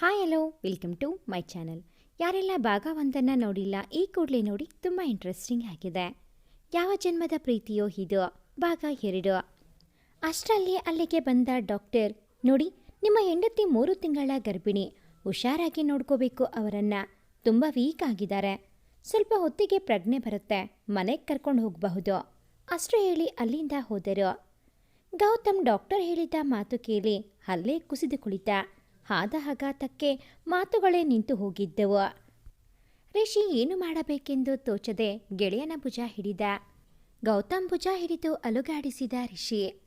Hi hello welcome to my channel ಯಾರೆಲ್ಲ ಭಾಗ ಒಂದನ್ನು ನೋಡಿಲ್ಲ, ಈ ಕೂಡಲೇ ನೋಡಿ ತುಂಬ ಇಂಟ್ರೆಸ್ಟಿಂಗ್ ಆಗಿದೆ. ಯಾವ ಜನ್ಮದ ಪ್ರೀತಿಯೋ ಇದು? ಭಾಗ ಎರಡು. ಅಷ್ಟರಲ್ಲಿ ಅಲ್ಲಿಗೆ ಬಂದ ಡಾಕ್ಟರ್ ನೋಡಿ, ನಿಮ್ಮ ಹೆಂಡತಿ ಮೂರು ತಿಂಗಳ ಗರ್ಭಿಣಿ. ಹುಷಾರಾಗಿ ನೋಡ್ಕೋಬೇಕು ಅವರನ್ನು. ತುಂಬ ವೀಕ್ ಆಗಿದ್ದಾರೆ. ಸ್ವಲ್ಪ ಹೊತ್ತಿಗೆ ಪ್ರಜ್ಞೆ ಬರುತ್ತೆ. ಮನೆಗೆ ಕರ್ಕೊಂಡು ಹೋಗಬಹುದು. ಅಷ್ಟು ಹೇಳಿ ಅಲ್ಲಿಂದ ಹೋದರು. ಗೌತಮ್ ಡಾಕ್ಟರ್ ಹೇಳಿದ ಮಾತು ಕೇಳಿ ಅಲ್ಲೇ ಕುಸಿದು ಕುಳಿತ. ಆದ ಆಘಾತಕ್ಕೆ ಮಾತುಗಳೇ ನಿಂತು ಹೋಗಿದ್ದವು. ರಿಷಿ ಏನು ಮಾಡಬೇಕೆಂದು ತೋಚದೆ ಗೆಳೆಯನ ಭುಜ ಹಿಡಿದ. ಗೌತಮ್ ಭುಜ ಹಿಡಿದು ಅಲುಗಾಡಿಸಿದ ರಿಷಿ.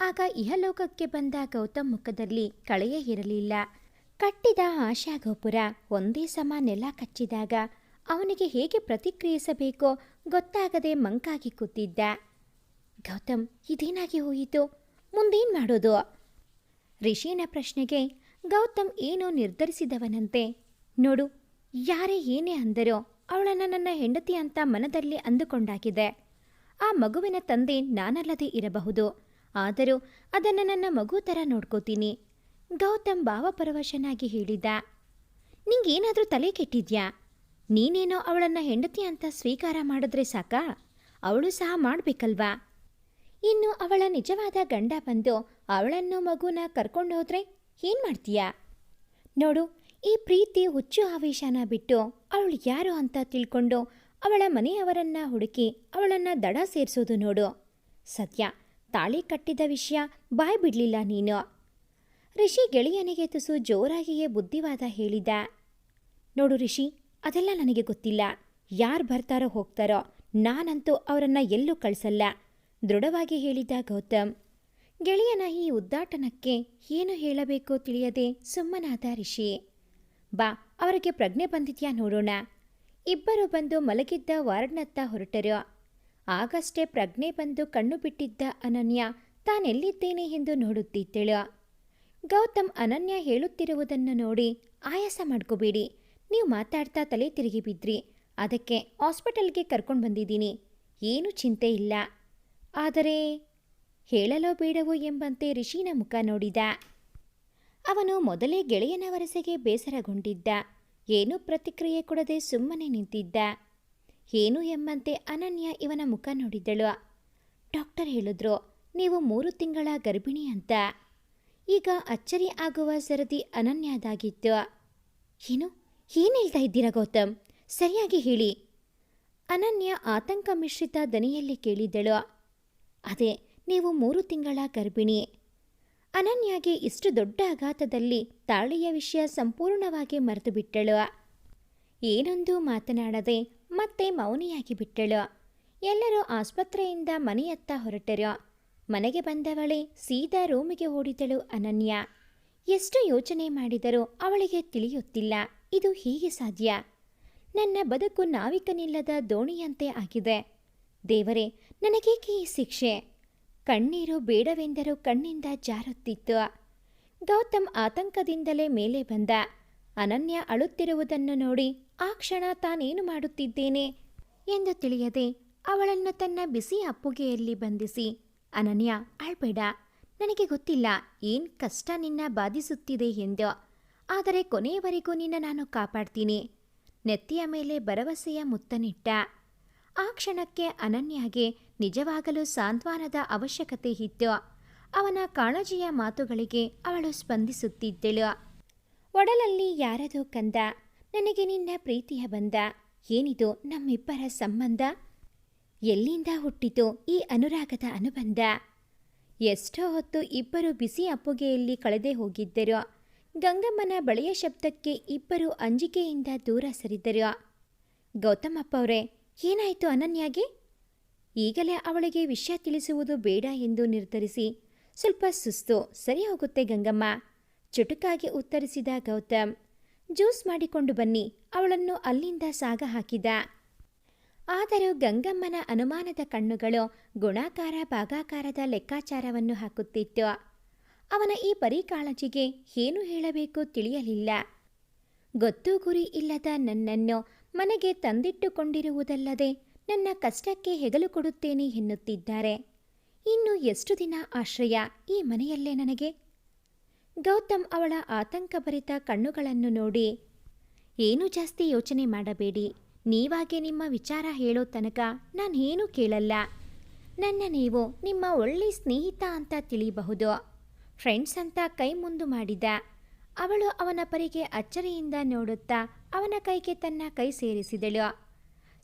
ಆಗ ಇಹಲೋಕಕ್ಕೆ ಬಂದ ಗೌತಮ್ ಮುಖದಲ್ಲಿ ಕಳೆಯೇ ಇರಲಿಲ್ಲ. ಕಟ್ಟಿದ ಆಶಾ ಗೋಪುರ ಒಂದೇ ಸಮ ನೆಲ ಕಚ್ಚಿದಾಗ ಅವನಿಗೆ ಹೇಗೆ ಪ್ರತಿಕ್ರಿಯಿಸಬೇಕೋ ಗೊತ್ತಾಗದೆ ಮಂಕಾಗಿ ಕೂತಿದ್ದ. ಗೌತಮ್, ಇದೇನಾಗಿ ಹೋಯಿತು? ಮುಂದೇನು ಮಾಡೋದು? ರಿಷಿನ ಪ್ರಶ್ನೆಗೆ ಗೌತಮ್ ಏನೋ ನಿರ್ಧರಿಸಿದವನಂತೆ. ನೋಡು, ಯಾರೇ ಏನೇ ಅಂದರೋ ಅವಳನ್ನು ನನ್ನ ಹೆಂಡತಿ ಅಂತ ಮನದಲ್ಲಿ ಅಂದುಕೊಂಡಾಗಿದೆ. ಆ ಮಗುವಿನ ತಂದೆ ನಾನಲ್ಲದೆ ಇರಬಹುದು. ಆದರೂ ಅದನ್ನು ನನ್ನ ಮಗು ಥರ ನೋಡ್ಕೋತೀನಿ. ಗೌತಮ್ ಭಾವಪರವಶನಾಗಿ ಹೇಳಿದ್ದ. ನಿಂಗೇನಾದರೂ ತಲೆ ಕೆಟ್ಟಿದ್ಯಾ? ನೀನೇನೋ ಅವಳನ್ನು ಹೆಂಡತಿ ಅಂತ ಸ್ವೀಕಾರ ಮಾಡಿದ್ರೆ ಸಾಕಾ? ಅವಳು ಸಹ ಮಾಡಬೇಕಲ್ವಾ? ಇನ್ನು ಅವಳ ನಿಜವಾದ ಗಂಡ ಬಂದು ಅವಳನ್ನು ಮಗುನ ಕರ್ಕೊಂಡು ಹೋದ್ರೆ ಏನು ಮಾಡ್ತೀಯಾ? ನೋಡು, ಈ ಪ್ರೀತಿ ಹುಚ್ಚು ಆವೇಶನ ಬಿಟ್ಟು ಅವಳು ಯಾರು ಅಂತ ತಿಳ್ಕೊಂಡು ಅವಳ ಮನೆಯವರನ್ನ ಹುಡುಕಿ ಅವಳನ್ನು ದಡ ಸೇರಿಸೋದು ನೋಡು. ಸತ್ಯ, ತಾಳಿ ಕಟ್ಟಿದ ವಿಷಯ ಬಾಯ್ ಬಿಡಲಿಲ್ಲ ನೀನು. ರಿಷಿ ಗೆಳೆಯನಿಗೆ ತುಸು ಜೋರಾಗಿಯೇ ಬುದ್ಧಿವಾದ ಹೇಳಿದ. ನೋಡು ರಿಷಿ, ಅದೆಲ್ಲ ನನಗೆ ಗೊತ್ತಿಲ್ಲ. ಯಾರು ಬರ್ತಾರೋ ಹೋಗ್ತಾರೋ ನಾನಂತೂ ಅವರನ್ನು ಎಲ್ಲೂ ಕಳಿಸಲ್ಲ. ದೃಢವಾಗಿ ಹೇಳಿದ ಗೌತಮ್ ಗೆಳೆಯನ ಈ ಉದ್ದಾಟನಕ್ಕೆ ಏನು ಹೇಳಬೇಕೋ ತಿಳಿಯದೆ ಸುಮ್ಮನಾದ ರಿಷಿ. ಬಾ, ಅವರಿಗೆ ಪ್ರಜ್ಞೆ ಬಂದಿದ್ಯಾ ನೋಡೋಣ. ಇಬ್ಬರು ಬಂದು ಮಲಗಿದ್ದ ವಾರ್ಡ್ನತ್ತ ಹೊರಟರು. ಆಗಷ್ಟೇ ಪ್ರಜ್ಞೆ ಬಂದು ಕಣ್ಣು ಬಿಟ್ಟಿದ್ದ ಅನನ್ಯ ತಾನೆಲ್ಲಿದ್ದೇನೆ ಎಂದು ನೋಡುತ್ತಿದ್ದಳು. ಗೌತಮ್ ಅನನ್ಯ ಹೇಳುತ್ತಿರುವುದನ್ನು ನೋಡಿ ಆಯಾಸ ಮಾಡ್ಕೋಬೇಡಿ. ನೀವು ಮಾತಾಡ್ತಾ ತಲೆ ತಿರುಗಿ ಬಿದ್ರಿ. ಅದಕ್ಕೆ ಹಾಸ್ಪಿಟಲ್ಗೆ ಕರ್ಕೊಂಡು ಬಂದಿದ್ದೀನಿ. ಏನೂ ಚಿಂತೆ ಇಲ್ಲ. ಆದರೆ ಹೇಳಲೋ ಬೇಡವೋ ಎಂಬಂತೆ ರಿಷಿನ ಮುಖ ನೋಡಿದ. ಅವನು ಮೊದಲೇ ಗೆಳೆಯನ ವರಸೆಗೆ ಬೇಸರಗೊಂಡಿದ್ದ. ಏನೂ ಪ್ರತಿಕ್ರಿಯೆ ಕೊಡದೆ ಸುಮ್ಮನೆ ನಿಂತಿದ್ದ. ಏನು ಎಂಬಂತೆ ಅನನ್ಯ ಇವನ ಮುಖ ನೋಡಿದ್ದಳು ಡಾಕ್ಟರ್ ಹೇಳಿದ್ರು, ನೀವು ಮೂರು ತಿಂಗಳ ಗರ್ಭಿಣಿ ಅಂತ. ಈಗ ಅಚ್ಚರಿ ಆಗುವ ಸರದಿ ಅನನ್ಯದಾಗಿತ್ತು. ಏನು? ಏನು ಹೇಳ್ತಾ ಇದ್ದೀರಾ ಗೌತಮ್? ಸರಿಯಾಗಿ ಹೇಳಿ. ಅನನ್ಯ ಆತಂಕ ಮಿಶ್ರಿತ ದನಿಯಲ್ಲಿ ಕೇಳಿದ್ದಳು ಅದೇ ನೀವು ಮೂರು ತಿಂಗಳ ಗರ್ಭಿಣಿ. ಅನನ್ಯಾಗೆ ಇಷ್ಟು ದೊಡ್ಡ ಆಘಾತದಲ್ಲಿ ತಾಳಿಯ ವಿಷಯ ಸಂಪೂರ್ಣವಾಗಿ ಮರೆತು ಬಿಟ್ಟಳು ಏನೊಂದು ಮಾತನಾಡದೆ ಮತ್ತೆ ಮೌನಿಯಾಗಿ ಬಿಟ್ಟಳು. ಎಲ್ಲರೂ ಆಸ್ಪತ್ರೆಯಿಂದ ಮನೆಯತ್ತ ಹೊರಟರು. ಮನೆಗೆ ಬಂದವಳೆ ಸೀದಾ ರೂಮಿಗೆ ಓಡಿದಳು ಅನನ್ಯ. ಎಷ್ಟು ಯೋಚನೆ ಮಾಡಿದರೂ ಅವಳಿಗೆ ತಿಳಿಯುತ್ತಿಲ್ಲ. ಇದು ಹೀಗೆ ಸಾಧ್ಯ? ನನ್ನ ಬದುಕು ನಾವಿಕನಿಲ್ಲದ ದೋಣಿಯಂತೆ ಆಗಿದೆ. ದೇವರೇ, ನನಗೇಕೆ ಈ ಶಿಕ್ಷೆ? ಕಣ್ಣೀರು ಬೇಡವೆಂದರೂ ಕಣ್ಣಿಂದ ಜಾರುತ್ತಿತ್ತು. ಗೌತಮ್ ಆತಂಕದಿಂದಲೇ ಮೇಲೆ ಬಂದ. ಅನನ್ಯ ಅಳುತ್ತಿರುವುದನ್ನು ನೋಡಿ ಆ ಕ್ಷಣ ತಾನೇನು ಮಾಡುತ್ತಿದ್ದೇನೆ ಎಂದು ತಿಳಿಯದೆ ಅವಳನ್ನು ತನ್ನ ಬಿಸಿ ಅಪ್ಪುಗೆಯಲ್ಲಿ ಬಂಧಿಸಿ, ಅನನ್ಯ ಅಳ್ಬೇಡ ನನಗೆ ಗೊತ್ತಿಲ್ಲ ಏನ್ ಕಷ್ಟ ನಿನ್ನ ಬಾಧಿಸುತ್ತಿದೆ ಎಂದು. ಆದರೆ ಕೊನೆಯವರೆಗೂ ನಿನ್ನ ನಾನು ಕಾಪಾಡ್ತೀನಿ. ನೆತ್ತಿಯ ಮೇಲೆ ಭರವಸೆಯ ಮುತ್ತನಿಟ್ಟ. ಆ ಕ್ಷಣಕ್ಕೆ ಅನನ್ಯಾಗೆ ನಿಜವಾಗಲೂ ಸಾಂತ್ವನದ ಅವಶ್ಯಕತೆ ಇತ್ತು. ಅವನ ಕಾಳಜಿಯ ಮಾತುಗಳಿಗೆ ಅವಳು ಸ್ಪಂದಿಸುತ್ತಿದ್ದಳು. ಒಡಲಲ್ಲಿ ಯಾರದೋ ಕಂದ, ನನಗೆ ನಿನ್ನ ಪ್ರೀತಿಯ ಬಂದ. ಏನಿದು ನಮ್ಮಿಬ್ಬರ ಸಂಬಂಧ? ಎಲ್ಲಿಂದ ಹುಟ್ಟಿತು ಈ ಅನುರಾಗದ ಅನುಬಂಧ? ಎಷ್ಟೋ ಹೊತ್ತು ಇಬ್ಬರು ಬಿಸಿ ಅಪ್ಪುಗೆಯಲ್ಲಿ ಕಳೆದೇ ಹೋಗಿದ್ದರು. ಗಂಗಮ್ಮನ ಬಳೆಯ ಶಬ್ದಕ್ಕೆ ಇಬ್ಬರು ಅಂಜಿಕೆಯಿಂದ ದೂರ ಸರಿದರು. ಗೌತಮಪ್ಪ ಅವರೇ ಏನಾಯಿತು ಅನನ್ಯಾಗೆ? ಈಗಲೇ ಅವಳಿಗೆ ವಿಷಯ ತಿಳಿಸುವುದು ಬೇಡ ಎಂದು ನಿರ್ಧರಿಸಿ, ಸ್ವಲ್ಪ ಸುಸ್ತು, ಸರಿ ಹೋಗುತ್ತೆ ಗಂಗಮ್ಮ, ಚುಟುಕಾಗಿ ಉತ್ತರಿಸಿದ ಗೌತಮ್. ಜ್ಯೂಸ್ ಮಾಡಿಕೊಂಡು ಬನ್ನಿ, ಅವಳನ್ನು ಅಲ್ಲಿಂದ ಸಾಗ ಹಾಕಿದ. ಆದರೂ ಗಂಗಮ್ಮನ ಅನುಮಾನದ ಕಣ್ಣುಗಳು ಗುಣಾಕಾರ ಭಾಗಾಕಾರದ ಲೆಕ್ಕಾಚಾರವನ್ನು ಹಾಕುತ್ತಿತ್ತು. ಅವನ ಈ ಪರಿಕಾಳಜಿಗೆ ಏನು ಹೇಳಬೇಕು ತಿಳಿಯಲಿಲ್ಲ. ಗೊತ್ತು ಗುರಿ ಇಲ್ಲದ ನನ್ನನ್ನು ಮನೆಗೆ ತಂದಿಟ್ಟುಕೊಂಡಿರುವುದಲ್ಲದೆ ನನ್ನ ಕಷ್ಟಕ್ಕೆ ಹೆಗಲು ಕೊಡುತ್ತೇನೆ ಎನ್ನುತ್ತಿದ್ದಾರೆ. ಇನ್ನು ಎಷ್ಟು ದಿನ ಆಶ್ರಯ ಈ ಮನೆಯಲ್ಲೇ ನನಗೆ? ಗೌತಮ್ ಅವಳ ಆತಂಕಭರಿತ ಕಣ್ಣುಗಳನ್ನು ನೋಡಿ, ಏನೂ ಜಾಸ್ತಿ ಯೋಚನೆ ಮಾಡಬೇಡಿ. ನೀವಾಗೆ ನಿಮ್ಮ ವಿಚಾರ ಹೇಳೋ ತನಕ ನಾನೇನೂ ಕೇಳಲ್ಲ. ನನ್ನ ನೀವು ನಿಮ್ಮ ಒಳ್ಳೆ ಸ್ನೇಹಿತ ಅಂತ ತಿಳಿಯಬಹುದು ಫ್ರೆಂಡ್ಸ್ ಅಂತ ಕೈ ಮುಂದು ಮಾಡಿದ. ಅವಳು ಅವನ ಪರಿಗೆ ಅಚ್ಚರಿಯಿಂದ ನೋಡುತ್ತಾ ಅವನ ಕೈಗೆ ತನ್ನ ಕೈ ಸೇರಿಸಿದಳು.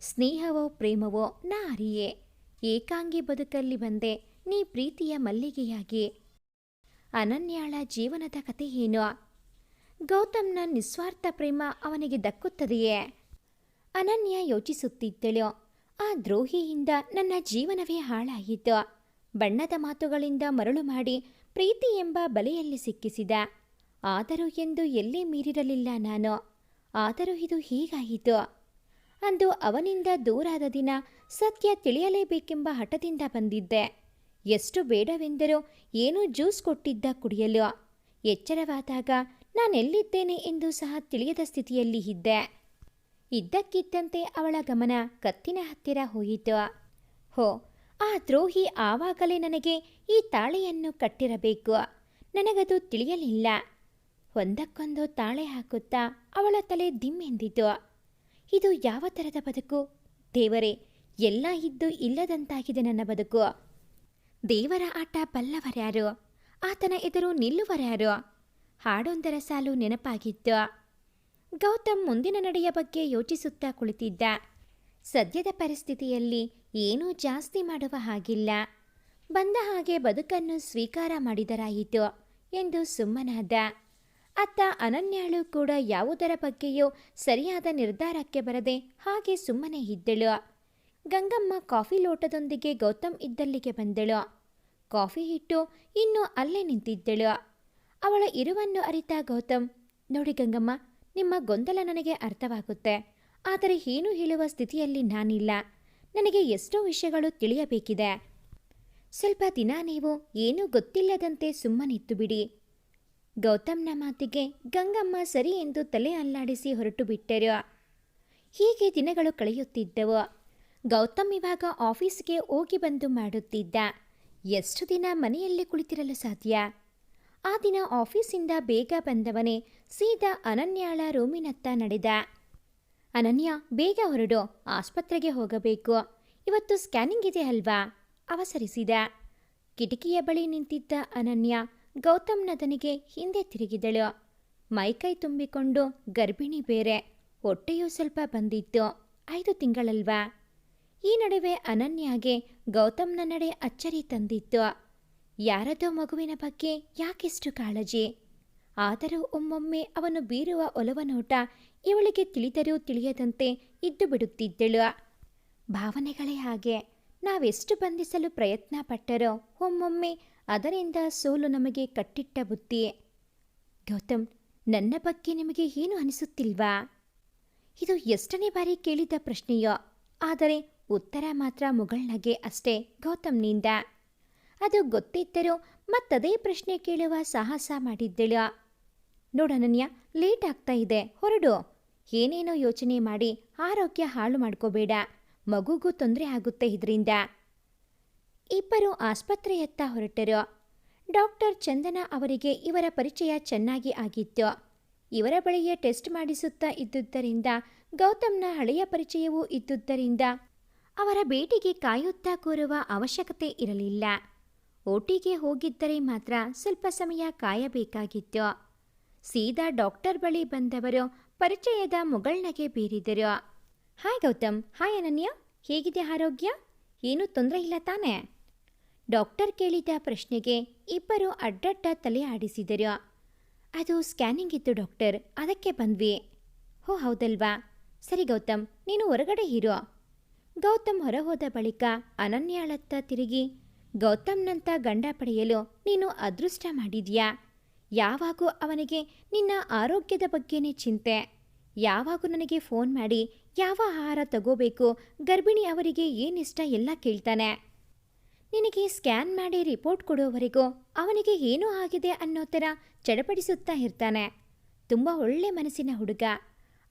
ಸ್ನೇಹವೋ ಪ್ರೇಮವೋ ನಾರಿಯೇ. ಏಕಾಂಗಿ ಬದುಕಲ್ಲಿ ಬಂದೆ, ನೀ ಪ್ರೀತಿಯ ಮಲ್ಲಿಗೆಯಾಗಿ. ಅನನ್ಯಾಳ ಜೀವನದ ಕತೆ ಏನು? ಗೌತಮ್ನ ನಿಸ್ವಾರ್ಥ ಪ್ರೇಮ ಅವನಿಗೆ ದಕ್ಕುತ್ತದೆಯೇ? ಅನನ್ಯ ಯೋಚಿಸುತ್ತಿದ್ದಳು. ಆ ದ್ರೋಹಿಯಿಂದ ನನ್ನ ಜೀವನವೇ ಹಾಳಾಯಿತು. ಬಣ್ಣದ ಮಾತುಗಳಿಂದ ಮರಳು ಮಾಡಿ ಪ್ರೀತಿ ಎಂಬ ಬಲೆಯಲ್ಲಿ ಸಿಕ್ಕಿಸಿದ. ಆದರೂ ಎಂದು ಎಲ್ಲೇ ಮೀರಿರಲಿಲ್ಲ ನಾನು. ಆದರೂ ಇದು ಹೀಗಾಯಿತು. ಅಂದು ಅವನಿಂದ ದೂರಾದ ದಿನ ಸತ್ಯ ತಿಳಿಯಲೇಬೇಕೆಂಬ ಹಠದಿಂದ ಬಂದಿದ್ದೆ. ಎಷ್ಟು ಬೇಡವೆಂದರೂ ಏನೂ ಜ್ಯೂಸ್ ಕೊಟ್ಟಿದ್ದ ಕುಡಿಯಲು. ಎಚ್ಚರವಾದಾಗ ನಾನೆಲ್ಲಿದ್ದೇನೆ ಎಂದು ಸಹ ತಿಳಿಯದ ಸ್ಥಿತಿಯಲ್ಲಿ ಇದ್ದೆ. ಇದ್ದಕ್ಕಿದ್ದಂತೆ ಅವಳ ಗಮನ ಕತ್ತಿನ ಹತ್ತಿರ ಹೋಯಿತು. ಹೋ, ಆ ದ್ರೋಹಿ ಆವಾಗಲೇ ನನಗೆ ಈ ತಾಳೆಯನ್ನು ಕಟ್ಟಿರಬೇಕು. ನನಗದು ತಿಳಿಯಲಿಲ್ಲ. ಒಂದಕ್ಕೊಂದು ತಾಳೆ ಹಾಕುತ್ತಾ ಅವಳ ತಲೆ ದಿಮ್ಮೆಂದಿತು. ಇದು ಯಾವ ಥರದ ಬದುಕು? ದೇವರೇ, ಎಲ್ಲ ಇದ್ದು ಇಲ್ಲದಂತಾಗಿದೆ ನನ್ನ ಬದುಕು. ದೇವರ ಆಟ ಬಲ್ಲವರ್ಯಾರು? ಆತನ ಎದುರು ನಿಲ್ಲುವರ್ಯಾರು? ಹಾಡೊಂದರ ಸಾಲು ನೆನಪಾಗಿತ್ತು. ಗೌತಮ್ ಮುಂದಿನ ನಡೆಯ ಬಗ್ಗೆ ಯೋಚಿಸುತ್ತಾ ಕುಳಿತಿದ್ದ. ಸದ್ಯದ ಪರಿಸ್ಥಿತಿಯಲ್ಲಿ ಏನೂ ಜಾಸ್ತಿ ಮಾಡುವ ಹಾಗಿಲ್ಲ. ಬಂದ ಹಾಗೆ ಬದುಕನ್ನು ಸ್ವೀಕಾರ ಮಾಡಿದರಾಯಿತು ಎಂದು ಸುಮ್ಮನಾದ. ಅತ್ತ ಅನನ್ಯಾಳು ಕೂಡ ಯಾವುದರ ಬಗ್ಗೆಯೂ ಸರಿಯಾದ ನಿರ್ಧಾರಕ್ಕೆ ಬರದೆ ಹಾಗೆ ಸುಮ್ಮನೆ ಇದ್ದಳು. ಗಂಗಮ್ಮ ಕಾಫಿ ಲೋಟದೊಂದಿಗೆ ಗೌತಮ್ ಇದ್ದಲ್ಲಿಗೆ ಬಂದಳು. ಕಾಫಿ ಇಟ್ಟು ಇನ್ನೂ ಅಲ್ಲೇ ನಿಂತಿದ್ದಳು. ಅವಳ ಇರುವನ್ನು ಅರಿತ ಗೌತಮ್, ನೋಡಿ ಗಂಗಮ್ಮ, ನಿಮ್ಮ ಗೊಂದಲ ನನಗೆ ಅರ್ಥವಾಗುತ್ತೆ. ಆದರೆ ಏನು ಹೇಳುವ ಸ್ಥಿತಿಯಲ್ಲಿ ನಾನಿಲ್ಲ. ನನಗೆ ಎಷ್ಟೋ ವಿಷಯಗಳು ತಿಳಿಯಬೇಕಿದೆ. ಸ್ವಲ್ಪ ದಿನ ನೀವು ಏನೂ ಗೊತ್ತಿಲ್ಲದಂತೆ ಸುಮ್ಮನಿತ್ತು ಬಿಡಿ. ಗೌತಮ್ನ ಮಾತಿಗೆ ಗಂಗಮ್ಮ ಸರಿ ಎಂದು ತಲೆ ಅಲ್ಲಾಡಿಸಿ ಹೊರಟು ಬಿಟ್ಟರು. ಹೀಗೆ ದಿನಗಳು ಕಳೆಯುತ್ತಿದ್ದವು. ಗೌತಮ್ ಇವಾಗ ಆಫೀಸ್ಗೆ ಹೋಗಿ ಬಂದು ಮಾಡುತ್ತಿದ್ದ. ಎಷ್ಟು ದಿನ ಮನೆಯಲ್ಲೇ ಕುಳಿತಿರಲು ಸಾಧ್ಯ? ಆ ದಿನ ಆಫೀಸಿಂದ ಬೇಗ ಬಂದವನೇ ಸೀದಾ ಅನನ್ಯಾಳ ರೂಮಿನತ್ತ ನಡೆದ. ಅನನ್ಯ, ಬೇಗ ಹೊರಡು, ಆಸ್ಪತ್ರೆಗೆ ಹೋಗಬೇಕು. ಇವತ್ತು ಸ್ಕ್ಯಾನಿಂಗ್ ಇದೆ ಅಲ್ವಾ? ಅವಸರಿಸಿದ. ಕಿಟಕಿಯ ಬಳಿ ನಿಂತಿದ್ದ ಅನನ್ಯ ಗೌತಮ್ನದನಿಗೆ ಹಿಂದೆ ತಿರುಗಿದಳು. ಮೈಕೈ ತುಂಬಿಕೊಂಡು ಗರ್ಭಿಣಿ ಬೇರೆ, ಹೊಟ್ಟೆಯೂ ಸ್ವಲ್ಪ ಬಂದಿತ್ತು, ಐದು ತಿಂಗಳಲ್ವಾ? ಈ ನಡುವೆ ಅನನ್ಯಾಗೆ ಗೌತಮ್ನ ನಡೆ ಅಚ್ಚರಿ ತಂದಿತ್ತು. ಯಾರದೋ ಮಗುವಿನ ಬಗ್ಗೆ ಯಾಕೆಷ್ಟು ಕಾಳಜಿ? ಆದರೂ ಒಮ್ಮೊಮ್ಮೆ ಅವನು ಬೀರುವ ಒಲವ ನೋಟ ಇವಳಿಗೆ ತಿಳಿದರೂ ತಿಳಿಯದಂತೆ ಇದ್ದು ಬಿಡುತ್ತಿದ್ದಳು. ಭಾವನೆಗಳೇ ಹಾಗೆ, ನಾವೆಷ್ಟು ಬಂಧಿಸಲು ಪ್ರಯತ್ನ ಪಟ್ಟರೋ ಒಮ್ಮೊಮ್ಮೆ ಅದರಿಂದ ಸೋಲು ನಮಗೆ ಕಟ್ಟಿಟ್ಟ ಬುತ್ತಿ ಗೌತಮ್, ನನ್ನ ಬಗ್ಗೆ ನಿಮಗೆ ಏನು ಅನಿಸುತ್ತಿಲ್ವಾ? ಇದು ಎಷ್ಟನೇ ಬಾರಿ ಕೇಳಿದ ಪ್ರಶ್ನೆಯೋ, ಆದರೆ ಉತ್ತರ ಮಾತ್ರ ಮುಗಳ್ನಗೆ ಅಷ್ಟೇ ಗೌತಮ್ನಿಂದ. ಅದು ಗೊತ್ತಿದ್ದರೂ ಮತ್ತದೇ ಪ್ರಶ್ನೆ ಕೇಳುವ ಸಾಹಸ ಮಾಡಿದ್ದಳು. ನೋಡನನ್ಯ ಲೇಟ್ ಆಗ್ತಾ ಇದೆ, ಹೊರಡು. ಏನೇನೋ ಯೋಚನೆ ಮಾಡಿ ಆರೋಗ್ಯ ಹಾಳು ಮಾಡ್ಕೋಬೇಡ. ಮಗುಗೂ ತೊಂದರೆ ಆಗುತ್ತೆ ಇದರಿಂದ. ಇಬ್ಬರು ಆಸ್ಪತ್ರೆಯತ್ತ ಹೊರಟರು. ಡಾಕ್ಟರ್ ಚಂದನ ಅವರಿಗೆ ಇವರ ಪರಿಚಯ ಚೆನ್ನಾಗಿ ಆಗಿತ್ತು. ಇವರ ಬಳಿಯೇ ಟೆಸ್ಟ್ ಮಾಡಿಸುತ್ತಾ ಇದ್ದುದರಿಂದ ಗೌತಮ್ನ ಹಳೆಯ ಪರಿಚಯವೂ ಇದ್ದುದರಿಂದ ಅವರ ಭೇಟಿಗೆ ಕಾಯುತ್ತಾ ಕೂರುವ ಅವಶ್ಯಕತೆ ಇರಲಿಲ್ಲ. ಓಟಿಗೆ ಹೋಗಿದ್ದರೆ ಮಾತ್ರ ಸ್ವಲ್ಪ ಸಮಯ ಕಾಯಬೇಕಾಗಿತ್ತು. ಸೀದಾ ಡಾಕ್ಟರ್ ಬಳಿ ಬಂದವರು ಪರಿಚಯದ ಮೊಗಳ್ನಗೆ ಬೀರಿದರು. ಹಾಯ್ ಗೌತಮ್, ಹಾಯ್ ಅನನ್ಯ, ಹೇಗಿದೆ ಆರೋಗ್ಯ? ಏನೂ ತೊಂದರೆ ಇಲ್ಲ ತಾನೇ? ಡಾಕ್ಟರ್ ಕೇಳಿದ ಪ್ರಶ್ನೆಗೆ ಇಬ್ಬರು ಅಡ್ಡಡ್ಡ ತಲೆ ಆಡಿಸಿದರು. ಅದು ಸ್ಕ್ಯಾನಿಂಗ್ ಇತ್ತು ಡಾಕ್ಟರ್, ಅದಕ್ಕೆ ಬಂದ್ವಿ. ಹೋ, ಹೌದಲ್ವಾ? ಸರಿ ಗೌತಮ್, ನೀನು ಹೊರಗಡೆ ಇರೋ. ಗೌತಮ್ ಹೊರಹೋದ ಬಳಿಕ ಅನನ್ಯಾಳತ್ತ ತಿರುಗಿ, ಗೌತಮ್ನಂತ ಗಂಡ ಪಡೆಯಲು ನೀನು ಅದೃಷ್ಟ ಮಾಡಿದ್ಯಾ? ಯಾವಾಗೂ ಅವನಿಗೆ ನಿನ್ನ ಆರೋಗ್ಯದ ಬಗ್ಗೆನೇ ಚಿಂತೆ. ಯಾವಾಗೂ ನನಗೆ ಫೋನ್ ಮಾಡಿ ಯಾವ ಆಹಾರ ತಗೋಬೇಕು, ಗರ್ಭಿಣಿ ಅವರಿಗೆ ಏನಿಷ್ಟ ಎಲ್ಲ ಕೇಳ್ತಾನೆ. ನಿನಗೆ ಸ್ಕ್ಯಾನ್ ಮಾಡಿ ರಿಪೋರ್ಟ್ ಕೊಡೋವರೆಗೂ ಅವನಿಗೆ ಏನೂ ಆಗಿದೆ ಅನ್ನೋ ಥರ ಚಡಪಡಿಸುತ್ತಾ ಇರ್ತಾನೆ. ತುಂಬ ಒಳ್ಳೆ ಮನಸ್ಸಿನ ಹುಡುಗ.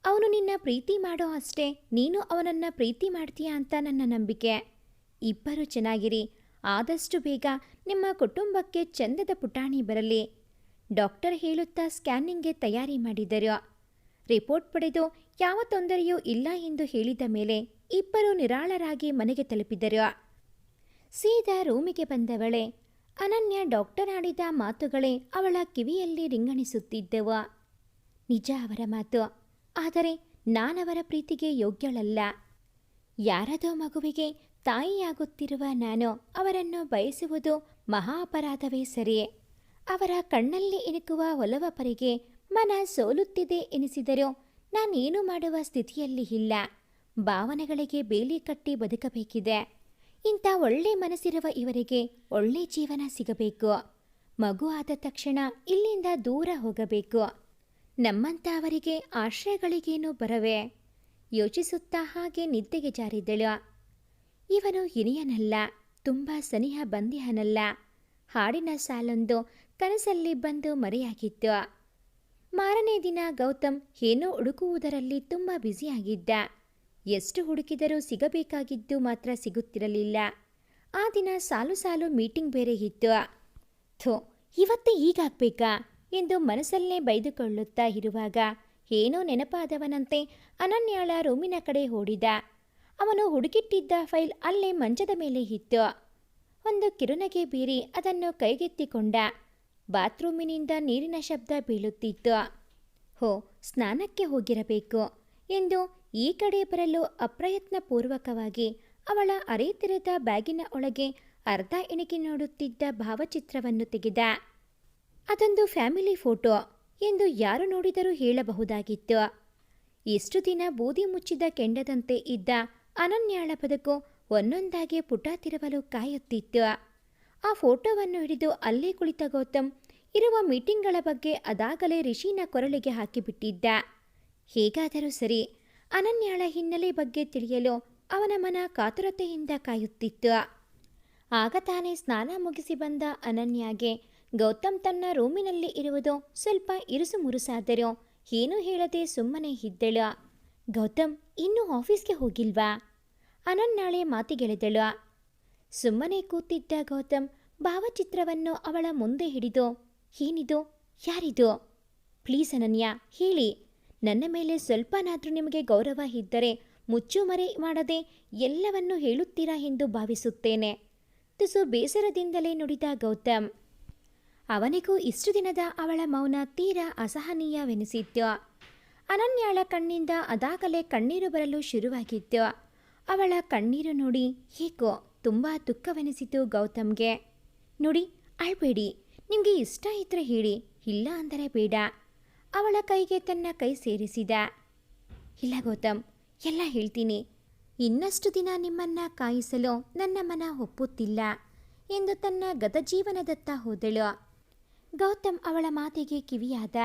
ಅವನು ನಿನ್ನ ಪ್ರೀತಿ ಮಾಡೋ ಅಷ್ಟೇ, ನೀನು ಅವನನ್ನ ಪ್ರೀತಿ ಮಾಡ್ತೀಯಾ ಅಂತ ನನ್ನ ನಂಬಿಕೆ. ಇಬ್ಬರು ಚೆನ್ನಾಗಿರಿ. ಆದಷ್ಟು ಬೇಗ ನಿಮ್ಮ ಕುಟುಂಬಕ್ಕೆ ಚಂದದ ಪುಟಾಣಿ ಬರಲಿ. ಡಾಕ್ಟರ್ ಹೇಳುತ್ತಾ ಸ್ಕ್ಯಾನಿಂಗ್ಗೆ ತಯಾರಿ ಮಾಡಿದರು. ರಿಪೋರ್ಟ್ ಪಡೆದು ಯಾವ ತೊಂದರೆಯೂ ಇಲ್ಲ ಎಂದು ಹೇಳಿದ ಮೇಲೆ ಇಬ್ಬರು ನಿರಾಳರಾಗಿ ಮನೆಗೆ ತಲುಪಿದರು. ಸೀದಾ ರೂಮಿಗೆ ಬಂದವಳೆ. ಅನನ್ಯ ಡಾಕ್ಟರ್ ಆಡಿದ ಮಾತುಗಳೇ ಅವಳ ಕಿವಿಯಲ್ಲಿ ರಿಂಗಣಿಸುತ್ತಿದ್ದವು. ನಿಜ ಅವರ ಮಾತು. ಆದರೆ ನಾನವರ ಪ್ರೀತಿಗೆ ಯೋಗ್ಯಳಲ್ಲ. ಯಾರದೋ ಮಗುವಿಗೆ ತಾಯಿಯಾಗುತ್ತಿರುವ ನಾನು ಅವರನ್ನು ಬಯಸುವುದು ಮಹಾ ಅಪರಾಧವೇ ಸರಿ. ಅವರ ಕಣ್ಣಲ್ಲಿ ಇಣುಕುವ ಒಲವ ಪರಿಗೆ ಮನ ಸೋಲುತ್ತಿದೆ ಎನಿಸಿದರೂ ನಾನೇನು ಮಾಡುವ ಸ್ಥಿತಿಯಲ್ಲಿ ಇಲ್ಲ. ಭಾವನೆಗಳಿಗೆ ಬೇಲಿ ಕಟ್ಟಿ ಬದುಕಬೇಕಿದೆ. ಇಂಥ ಒಳ್ಳೆ ಮನಸ್ಸಿರುವ ಇವರಿಗೆ ಒಳ್ಳೆ ಜೀವನ ಸಿಗಬೇಕು. ಮಗು ಆದ ತಕ್ಷಣ ಇಲ್ಲಿಂದ ದೂರ ಹೋಗಬೇಕು. ನಮ್ಮಂಥ ಅವರಿಗೆ ಆಶ್ರಯಗಳಿಗೇನು ಬರವೆ. ಯೋಚಿಸುತ್ತಾ ಹಾಗೆ ನಿದ್ದೆಗೆ ಜಾರಿದ್ದಳು ಇವನು ಹಿರಿಯನಲ್ಲ, ತುಂಬ ಸನಿಹ ಬಂದಿಹನಲ್ಲ ಹಾಡಿನ ಸಾಲೊಂದು ಕನಸಲ್ಲಿ ಬಂದು ಮರೆಯಾಗಿತ್ತು. ಮಾರನೇ ದಿನ ಗೌತಮ್ ಏನೋ ಹುಡುಕುವುದರಲ್ಲಿ ತುಂಬ ಬ್ಯುಸಿಯಾಗಿದ್ದ. ಎಷ್ಟು ಹುಡುಕಿದರೂ ಸಿಗಬೇಕಾಗಿದ್ದು ಮಾತ್ರ ಸಿಗುತ್ತಿರಲಿಲ್ಲ. ಆ ದಿನ ಸಾಲು ಸಾಲು ಮೀಟಿಂಗ್ ಬೇರೆ ಇತ್ತು. ಥೋ, ಇವತ್ತು ಈಗಾಗಬೇಕಾ ಎಂದು ಮನಸ್ಸಲ್ಲೇ ಬೈದುಕೊಳ್ಳುತ್ತಾ ಇರುವಾಗ ಏನೋ ನೆನಪಾದವನಂತೆ ಅನನ್ಯಾಳ ರೂಮಿನ ಕಡೆ ಓಡಿದ. ಅವನು ಹುಡುಕಿಟ್ಟಿದ್ದ ಫೈಲ್ ಅಲ್ಲೇ ಮಂಚದ ಮೇಲೆ ಇತ್ತು. ಒಂದು ಕಿರುನಗೆ ಬೀರಿ ಅದನ್ನು ಕೈಗೆತ್ತಿಕೊಂಡ. ಬಾತ್ರೂಮಿನಿಂದ ನೀರಿನ ಶಬ್ದ ಬೀಳುತ್ತಿತ್ತು. ಹೋ, ಸ್ನಾನಕ್ಕೆ ಹೋಗಿರಬೇಕು. ಎಂದು ಈ ಕಡೆ ಬರಲು ಅಪ್ರಯತ್ನಪೂರ್ವಕವಾಗಿ ಅವಳ ಅರೆತಿರದ ಬ್ಯಾಗಿನ ಒಳಗೆ ಅರ್ಧ ಎಣಿಕೆ ನೋಡುತ್ತಿದ್ದ ಭಾವಚಿತ್ರವನ್ನು ತೆಗೆದ. ಅದೊಂದು ಫ್ಯಾಮಿಲಿ ಫೋಟೋ ಎಂದು ಯಾರು ನೋಡಿದರೂ ಹೇಳಬಹುದಾಗಿತ್ತು. ಇಷ್ಟು ದಿನ ಬೂದಿ ಮುಚ್ಚಿದ ಕೆಂಡದಂತೆ ಇದ್ದ ಅನನ್ಯಾಳ ಬದುಕು ಒಂದೊಂದಾಗಿ ಪುಟ ತಿರುವಲು ಕಾಯುತ್ತಿತ್ತು. ಆ ಫೋಟೋವನ್ನು ಹಿಡಿದು ಅಲ್ಲೇ ಕುಳಿತ ಗೌತಮ್ ಇರುವ ಮೀಟಿಂಗ್ಗಳ ಬಗ್ಗೆ ಅದಾಗಲೇ ರಿಷಿನ ಕೊರಳಿಗೆ ಹಾಕಿಬಿಟ್ಟಿದ್ದ. ಹೇಗಾದರೂ ಸರಿ ಅನನ್ಯಾಳ ಹಿನ್ನೆಲೆ ಬಗ್ಗೆ ತಿಳಿಯಲು ಅವನ ಮನ ಕಾತುರತೆಯಿಂದ ಕಾಯುತ್ತಿತ್ತು. ಆಗ ತಾನೇ ಸ್ನಾನ ಮುಗಿಸಿ ಬಂದ ಅನನ್ಯಾಗೆ ಗೌತಮ್ ತನ್ನ ರೂಮಿನಲ್ಲಿ ಇರುವುದು ಸ್ವಲ್ಪ ಇರುಸು ಮುರುಸಾದರೂ ಏನೂ ಹೇಳದೆ ಸುಮ್ಮನೆ ಇದ್ದಳು. ಗೌತಮ್, ಇನ್ನೂ ಆಫೀಸ್ಗೆ ಹೋಗಿಲ್ವಾ? ಅನನ್ಯಾಳೆ ಮಾತಿಗೆಳೆದಳು. ಸುಮ್ಮನೆ ಕೂತಿದ್ದ ಗೌತಮ್ ಭಾವಚಿತ್ರವನ್ನು ಅವಳ ಮುಂದೆ ಹಿಡಿದು, ಏನಿದು? ಯಾರಿದು? ಪ್ಲೀಸ್ ಅನನ್ಯ, ಹೇಳಿ. ನನ್ನ ಮೇಲೆ ಸ್ವಲ್ಪನಾದರೂ ನಿಮಗೆ ಗೌರವ ಇದ್ದರೆ ಮುಚ್ಚುಮರೆ ಮಾಡದೆ ಎಲ್ಲವನ್ನೂ ಹೇಳುತ್ತೀರಾ ಎಂದು ಭಾವಿಸುತ್ತೇನೆ. ತುಸು ಬೇಸರದಿಂದಲೇ ನುಡಿದ ಗೌತಮ್, ಅವನಿಗೂ ಇಷ್ಟು ದಿನದ ಅವಳ ಮೌನ ತೀರಾ ಅಸಹನೀಯವೆನಿಸಿತ್ತು. ಅನನ್ಯಾಳ ಕಣ್ಣಿಂದ ಅದಾಗಲೇ ಕಣ್ಣೀರು ಬರಲು ಶುರುವಾಗಿತ್ತು. ಅವಳ ಕಣ್ಣೀರು ನೋಡಿ ಏಕೋ ತುಂಬ ದುಃಖವೆನಿಸಿತು ಗೌತಮ್ಗೆ. ನೋಡಿ, ಅಳ್ಬೇಡಿ. ನಿಮಗೆ ಇಷ್ಟ ಇದ್ರೆ ಹೇಳಿ, ಇಲ್ಲ ಅಂದರೆ ಬೇಡ. ಅವಳ ಕೈಗೆ ತನ್ನ ಕೈ ಸೇರಿಸಿದ. ಇಲ್ಲ ಗೌತಮ್, ಎಲ್ಲ ಹೇಳ್ತೀನಿ. ಇನ್ನಷ್ಟು ದಿನ ನಿಮ್ಮನ್ನ ಕಾಯಿಸಲು ನನ್ನ ಮನ ಒಪ್ಪುತ್ತಿಲ್ಲ ಎಂದು ತನ್ನ ಗತಜೀವನದತ್ತ ಹೋದಳು. ಗೌತಮ್ ಅವಳ ಮಾತಿಗೆ ಕಿವಿಯಾದ.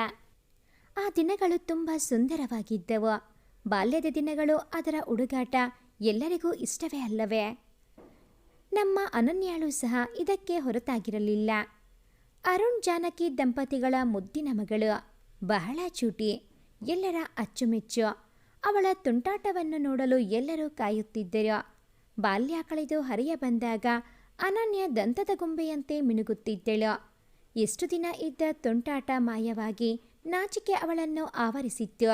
ಆ ದಿನಗಳು ತುಂಬ ಸುಂದರವಾಗಿದ್ದವು. ಬಾಲ್ಯದ ದಿನಗಳು ಅದರ ಹುಡುಗಾಟ ಎಲ್ಲರಿಗೂ ಇಷ್ಟವೇ ಅಲ್ಲವೇ? ನಮ್ಮ ಅನನ್ಯಾಳು ಸಹ ಇದಕ್ಕೆ ಹೊರತಾಗಿರಲಿಲ್ಲ. ಅರುಣ್ ಜಾನಕಿ ದಂಪತಿಗಳ ಮುದ್ದಿನ ಮಗಳು. ಬಹಳ ಚೂಟಿ, ಎಲ್ಲರ ಅಚ್ಚುಮೆಚ್ಚು. ಅವಳ ತುಂಟಾಟವನ್ನು ನೋಡಲು ಎಲ್ಲರೂ ಕಾಯುತ್ತಿದ್ದರು. ಬಾಲ್ಯ ಕಳೆದು ಹರಿಯ ಬಂದಾಗ ಅನನ್ಯ ದಂತದ ಗೊಂಬೆಯಂತೆ ಮಿನುಗುತ್ತಿದ್ದಳು. ಎಷ್ಟು ದಿನ ಇದ್ದ ತುಂಟಾಟ ಮಾಯವಾಗಿ ನಾಚಿಕೆ ಅವಳನ್ನು ಆವರಿಸಿತ್ತು.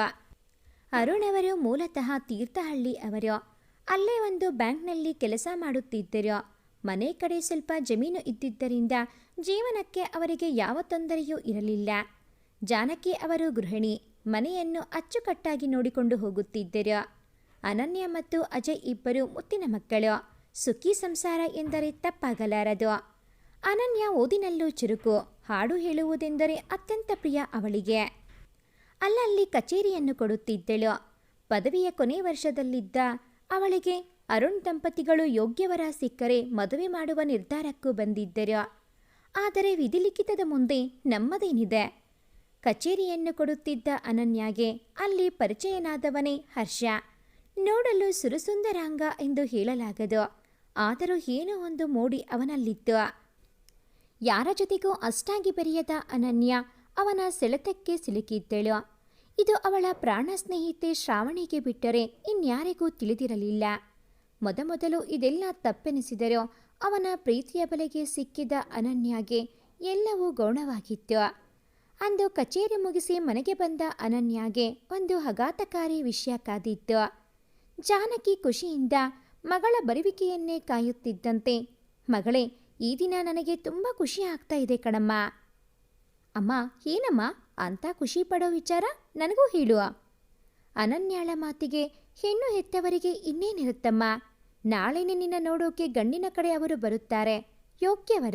ಅರುಣ್ ಅವರು ಮೂಲತಃ ತೀರ್ಥಹಳ್ಳಿ ಅವರು. ಅಲ್ಲೇ ಒಂದು ಬ್ಯಾಂಕ್ನಲ್ಲಿ ಕೆಲಸ ಮಾಡುತ್ತಿದ್ದರು. ಮನೆ ಕಡೆ ಸ್ವಲ್ಪ ಜಮೀನು ಇದ್ದಿದ್ದರಿಂದ ಜೀವನಕ್ಕೆ ಅವರಿಗೆ ಯಾವ ತೊಂದರೆಯೂ ಇರಲಿಲ್ಲ. ಜಾನಕಿ ಅವರು ಗೃಹಿಣಿ, ಮನೆಯನ್ನು ಅಚ್ಚುಕಟ್ಟಾಗಿ ನೋಡಿಕೊಂಡು ಹೋಗುತ್ತಿದ್ದರು? ಅನನ್ಯ ಮತ್ತು ಅಜಯ್ ಇಬ್ಬರು ಮುತ್ತಿನ ಮಕ್ಕಳು. ಸುಖಿ ಸಂಸಾರ ಎಂದರೆ ತಪ್ಪಾಗಲಾರದು. ಅನನ್ಯ ಓದಿನಲ್ಲೂ ಚುರುಕು, ಹಾಡು ಹೇಳುವುದೆಂದರೆ ಅತ್ಯಂತ ಪ್ರಿಯ ಅವಳಿಗೆ. ಅಲ್ಲಲ್ಲಿ ಕಚೇರಿಯನ್ನು ಕೊಡುತ್ತಿದ್ದಳು. ಪದವಿಯ ಕೊನೆ ವರ್ಷದಲ್ಲಿದ್ದ ಅವಳಿಗೆ ಅರುಣ್ ದಂಪತಿಗಳು ಯೋಗ್ಯವರ ಸಿಕ್ಕರೆ ಮದುವೆ ಮಾಡುವ ನಿರ್ಧಾರಕ್ಕೂ ಬಂದಿದ್ದರು. ಆದರೆ ವಿಧಿಲಿಖಿತದ ಮುಂದೆ ನಮ್ಮದೇನಿದೆ? ಕಚೇರಿಯನ್ನು ಕೊಡುತ್ತಿದ್ದ ಅನನ್ಯಾಗೆ ಅಲ್ಲಿ ಪರಿಚಯನಾದವನೇ ಹರ್ಷ. ನೋಡಲು ಸುರಸುಂದರಾಂಗ ಎಂದು ಹೇಳಲಾಗದು. ಆದರೂ ಏನೋ ಒಂದು ಮೋಡಿ ಅವನಲ್ಲಿತ್ತು. ಯಾರ ಜೊತೆಗೂ ಅಷ್ಟಾಗಿ ಬೆರೆಯದ ಅನನ್ಯ ಅವನ ಸೆಳೆತಕ್ಕೆ ಸಿಲುಕಿದ್ದಳು. ಇದು ಅವಳ ಪ್ರಾಣ ಸ್ನೇಹಿತೆ ಶ್ರಾವಣಿಗೆ ಬಿಟ್ಟರೆ ಇನ್ಯಾರಿಗೂ ತಿಳಿದಿರಲಿಲ್ಲ. ಮೊದಮೊದಲು ಇದೆಲ್ಲ ತಪ್ಪೆನಿಸಿದರೂ ಅವನ ಪ್ರೀತಿಯ ಬಲೆಗೆ ಸಿಕ್ಕಿದ ಅನನ್ಯಾಗೆ ಎಲ್ಲವೂ ಗೌಣವಾಗಿತ್ತು. ಅಂದು ಕಚೇರಿ ಮುಗಿಸಿ ಮನೆಗೆ ಬಂದ ಅನನ್ಯಾಗೆ ಒಂದು ಆಘಾತಕಾರಿ ವಿಷಯ ಕಾದಿತ್ತು. ಜಾನಕಿ ಖುಷಿಯಿಂದ ಮಗಳ ಬರುವಿಕೆಯನ್ನೇ ಕಾಯುತ್ತಿದ್ದಂತೆ, ಮಗಳೇ, ಈ ದಿನ ನನಗೆ ತುಂಬ ಖುಷಿ ಆಗ್ತಾ ಇದೆ ಕಣಮ್ಮ. ಅಮ್ಮ, ಏನಮ್ಮ? ಅಂತ ಖುಷಿ ಪಡೋ ವಿಚಾರ? ನನಗೂ ಹೇಳುವ ಅನನ್ಯಾಳ ಮಾತಿಗೆ ಹೆಣ್ಣು ಹೆತ್ತವರಿಗೆ ಇನ್ನೇನಿರುತ್ತಮ್ಮ? ನಾಳೆನೆ ನಿನ್ನ ನೋಡೋಕೆ ಗಂಡಿನ ಕಡೆ ಅವರು ಬರುತ್ತಾರೆ. ಯೋಗ್ಯವರ,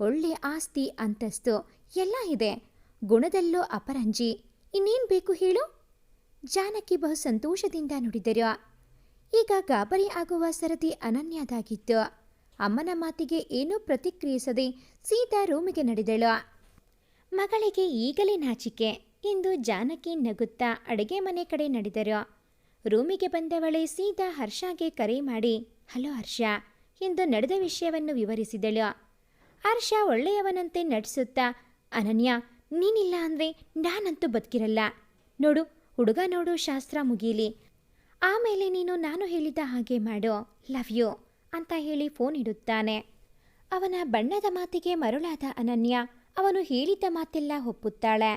ಒಳ್ಳೆ ಆಸ್ತಿ, ಅಂತಸ್ತು ಎಲ್ಲ ಇದೆ. ಗುಣದಲ್ಲೂ ಅಪರಂಜಿ, ಇನ್ನೇನು ಬೇಕು ಹೇಳು? ಜಾನಕಿ ಬಹು ಸಂತೋಷದಿಂದ ನುಡಿದರು ಈಗ ಗಾಬರಿ ಆಗುವ ಸರದಿ ಅನನ್ಯದಾಗಿತ್ತು. ಅಮ್ಮನ ಮಾತಿಗೆ ಏನೂ ಪ್ರತಿಕ್ರಿಯಿಸದೆ ಸೀತಾ ರೂಮಿಗೆ ನಡೆದಳು. ಮಗಳಿಗೆ ಈಗಲೇ ನಾಚಿಕೆ ಎಂದು ಜಾನಕಿ ನಗುತ್ತಾ ಅಡುಗೆ ಮನೆ ಕಡೆ ನಡೆದರು ರೂಮಿಗೆ ಬಂದವಳೆ ಸೀತಾ ಹರ್ಷಾಗೆ ಕರೆ ಮಾಡಿ, ಹಲೋ ಹರ್ಷ ಎಂದು ನಡೆದ ವಿಷಯವನ್ನು ವಿವರಿಸಿದಳು. ಹರ್ಷ ಒಳ್ಳೆಯವನಂತೆ ನಟಿಸುತ್ತಾ ಅನನ್ಯ ನೀನಿಲ್ಲ ಅಂದರೆ ನಾನಂತೂ ಬದುಕಿರಲ್ಲ. ನೋಡು, ಹುಡುಗ ನೋಡು, ಶಾಸ್ತ್ರ ಮುಗೀಲಿ. ಆಮೇಲೆ ನೀನು ನಾನು ಹೇಳಿದ ಹಾಗೆ ಮಾಡು. ಲವ್ ಯು ಅಂತ ಹೇಳಿ ಫೋನ್ ಇಡುತ್ತಾನೆ. ಅವನ ಬಣ್ಣದ ಮಾತಿಗೆ ಮರುಳಾದ ಅನನ್ಯ ಅವನು ಹೇಳಿದ್ದ ಮಾತೆಲ್ಲ ಒಪ್ಪುತ್ತಾಳೆ.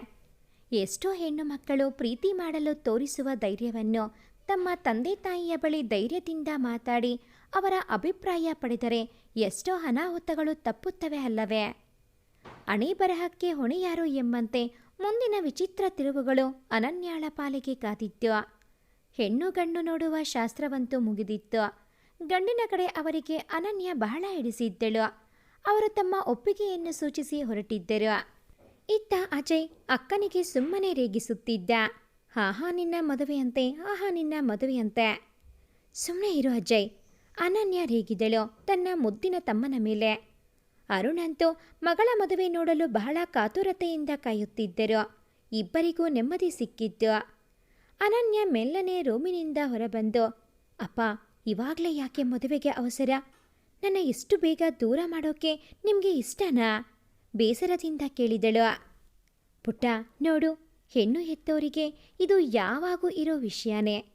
ಎಷ್ಟೋ ಹೆಣ್ಣು ಮಕ್ಕಳು ಪ್ರೀತಿ ಮಾಡಲು ತೋರಿಸುವ ಧೈರ್ಯವನ್ನು ತಮ್ಮ ತಂದೆ ತಾಯಿಯ ಬಳಿ ಧೈರ್ಯದಿಂದ ಮಾತಾಡಿ ಅವರ ಅಭಿಪ್ರಾಯ ಪಡೆದರೆ ಎಷ್ಟೋ ಅನಾಹುತಗಳು ತಪ್ಪುತ್ತವೆ ಅಲ್ಲವೇ? ಅಣೆ ಬರಹಕ್ಕೆ ಹೊಣೆಯಾರು ಎಂಬಂತೆ ಮುಂದಿನ ವಿಚಿತ್ರ ತಿರುವುಗಳು ಅನನ್ಯಾಳ ಪಾಲಿಗೆ ಕಾದಿತ್ತು. ಹೆಣ್ಣು ಗಂಡು ನೋಡುವ ಶಾಸ್ತ್ರವಂತೂ ಮುಗಿದಿತ್ತು. ಗಂಡಿನ ಕಡೆ ಅವರಿಗೆ ಅನನ್ಯ ಬಹಳ ಹಿಡಿಸಿದ್ದಳು ಅವರು ತಮ್ಮ ಒಪ್ಪಿಗೆಯನ್ನು ಸೂಚಿಸಿ ಹೊರಟಿದ್ದರು. ಇತ್ತ ಅಜಯ್ ಅಕ್ಕನಿಗೆ ಸುಮ್ಮನೆ ರೇಗಿಸುತ್ತಿದ್ದ. ಹಾಹಾ ನಿನ್ನ ಮದುವೆಯಂತೆ, ಆಹಾ, ನಿನ್ನ ಮದುವೆಯಂತೆ. ಸುಮ್ಮನೆ ಇರು ಅಜಯ್. ಅನನ್ಯ ರೇಗಿದಳು ತನ್ನ ಮುದ್ದಿನ ತಮ್ಮನ ಮೇಲೆ. ಅರುಣಂತೂ ಮಗಳ ಮದುವೆ ನೋಡಲು ಬಹಳ ಕಾತುರತೆಯಿಂದ ಕಾಯುತ್ತಿದ್ದರು. ಇಬ್ಬರಿಗೂ ನೆಮ್ಮದಿ ಸಿಕ್ಕಿತ್ತು. ಅನನ್ಯ ಮೆಲ್ಲನೆ ರೂಮಿನಿಂದ ಹೊರಬಂದು, ಅಪ್ಪ, ಇವಾಗಲೇ ಯಾಕೆ ಮದುವೆಗೆ ಅವಸರ? ನನ್ನ ಎಷ್ಟು ಬೇಗ ದೂರ ಮಾಡೋಕೆ ನಿಮಗೆ ಇಷ್ಟನಾ? ಬೇಸರದಿಂದ ಕೇಳಿದಳು. ಪುಟ್ಟ, ನೋಡು, ಹೆಣ್ಣು ಹೆತ್ತವರಿಗೆ ಇದು ಯಾವಾಗೂ ಇರೋ ವಿಷಯನೇ.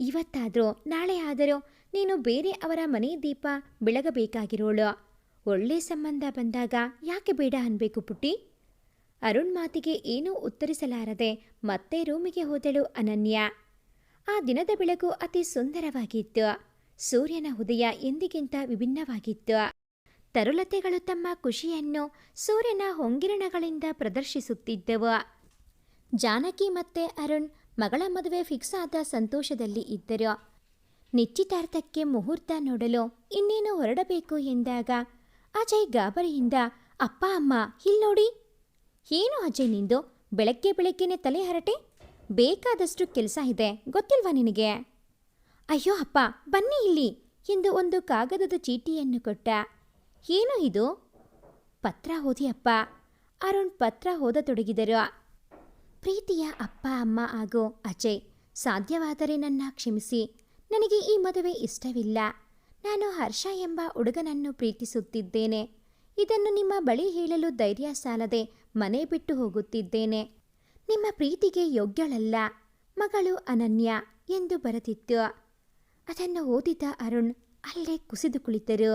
ಇವತ್ತಾದರೂ ನಾಳೆ ಆದರೂ ನೀನು ಬೇರೆ ಅವರ ಮನೆ ದೀಪ ಬೆಳಗಬೇಕಾಗಿರೋಳು. ಒಳ್ಳೆ ಸಂಬಂಧ ಬಂದಾಗ ಯಾಕೆ ಬೇಡ ಅನ್ಬೇಕು ಪುಟ್ಟಿ? ಅರುಣ್ ಮಾತಿಗೆ ಏನೂ ಉತ್ತರಿಸಲಾರದೆ ಮತ್ತೆ ರೂಮಿಗೆ ಹೋದಳು ಅನನ್ಯ. ಆ ದಿನದ ಬೆಳಕು ಅತಿ ಸುಂದರವಾಗಿತ್ತು. ಸೂರ್ಯನ ಉದಯ ಎಂದಿಗಿಂತ ವಿಭಿನ್ನವಾಗಿತ್ತು. ತರುಲತೆಗಳು ತಮ್ಮ ಖುಷಿಯನ್ನು ಸೂರ್ಯನ ಹೊಂಗಿರಣಗಳಿಂದ ಪ್ರದರ್ಶಿಸುತ್ತಿದ್ದವು. ಜಾನಕಿ ಮತ್ತೆ ಅರುಣ್ ಮಗಳ ಮದುವೆ ಫಿಕ್ಸ್ ಆದ ಸಂತೋಷದಲ್ಲಿ ಇದ್ದರು. ನಿಶ್ಚಿತಾರ್ಥಕ್ಕೆ ಮುಹೂರ್ತ ನೋಡಲು ಇನ್ನೇನು ಹೊರಡಬೇಕು ಎಂದಾಗ ಅಜಯ್ ಗಾಬರಿಯಿಂದ, ಅಪ್ಪ, ಅಮ್ಮ ಇಲ್ಲಿ ನೋಡಿ. ಏನು ಅಜಯ್ ನಿಂದು? ಬೆಳಗ್ಗೆ ಬೆಳಗ್ಗೆನೆ ತಲೆ ಹರಟೆ? ಬೇಕಾದಷ್ಟು ಕೆಲಸ ಇದೆ, ಗೊತ್ತಿಲ್ವಾ ನಿನಗೆ? ಅಯ್ಯೋ, ಅಪ್ಪ, ಬನ್ನಿ ಇಲ್ಲಿ, ಎಂದು ಒಂದು ಕಾಗದದ ಚೀಟಿಯನ್ನು ಕೊಟ್ಟ. ಏನು ಇದು? ಪತ್ರ ಓದಿ, ಅಪ್ಪ. ಅರುಣ್ ಪತ್ರ ಓದತೊಡಗಿದರು. ಪ್ರೀತಿಯ ಅಪ್ಪ, ಅಮ್ಮ ಹಾಗೂ ಅಜಯ್, ಸಾಧ್ಯವಾದರೆ ನನ್ನ ಕ್ಷಮಿಸಿ. ನನಗೆ ಈ ಮದುವೆ ಇಷ್ಟವಿಲ್ಲ. ನಾನು ಹರ್ಷ ಎಂಬ ಹುಡುಗನನ್ನು ಪ್ರೀತಿಸುತ್ತಿದ್ದೇನೆ. ಇದನ್ನು ನಿಮ್ಮ ಬಳಿ ಹೇಳಲು ಧೈರ್ಯ ಸಾಲದೆ ಮನೆ ಬಿಟ್ಟು ಹೋಗುತ್ತಿದ್ದೇನೆ. ನಿಮ್ಮ ಪ್ರೀತಿಗೆ ಯೋಗ್ಯಳಲ್ಲ. ಮಗಳು ಅನನ್ಯ ಎಂದು ಬರೆದಿತ್ತು. ಅದನ್ನು ಓದಿದ ಅರುಣ್ ಅಲ್ಲೇ ಕುಸಿದು ಕುಳಿತರು.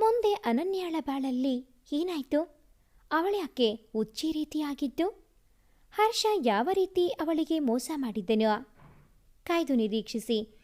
ಮುಂದೆ ಅನನ್ಯಾಳ ಬಾಳಲ್ಲಿ ಏನಾಯ್ತು? ಅವಳ್ಯಾಕೆ ಉಚ್ಚಿ ರೀತಿಯಾಗಿದ್ದು? ಹರ್ಷ ಯಾವ ರೀತಿ ಅವಳಿಗೆ ಮೋಸ ಮಾಡಿದ್ದನು ಕಾಯ್ದು ನಿರೀಕ್ಷಿಸಿ.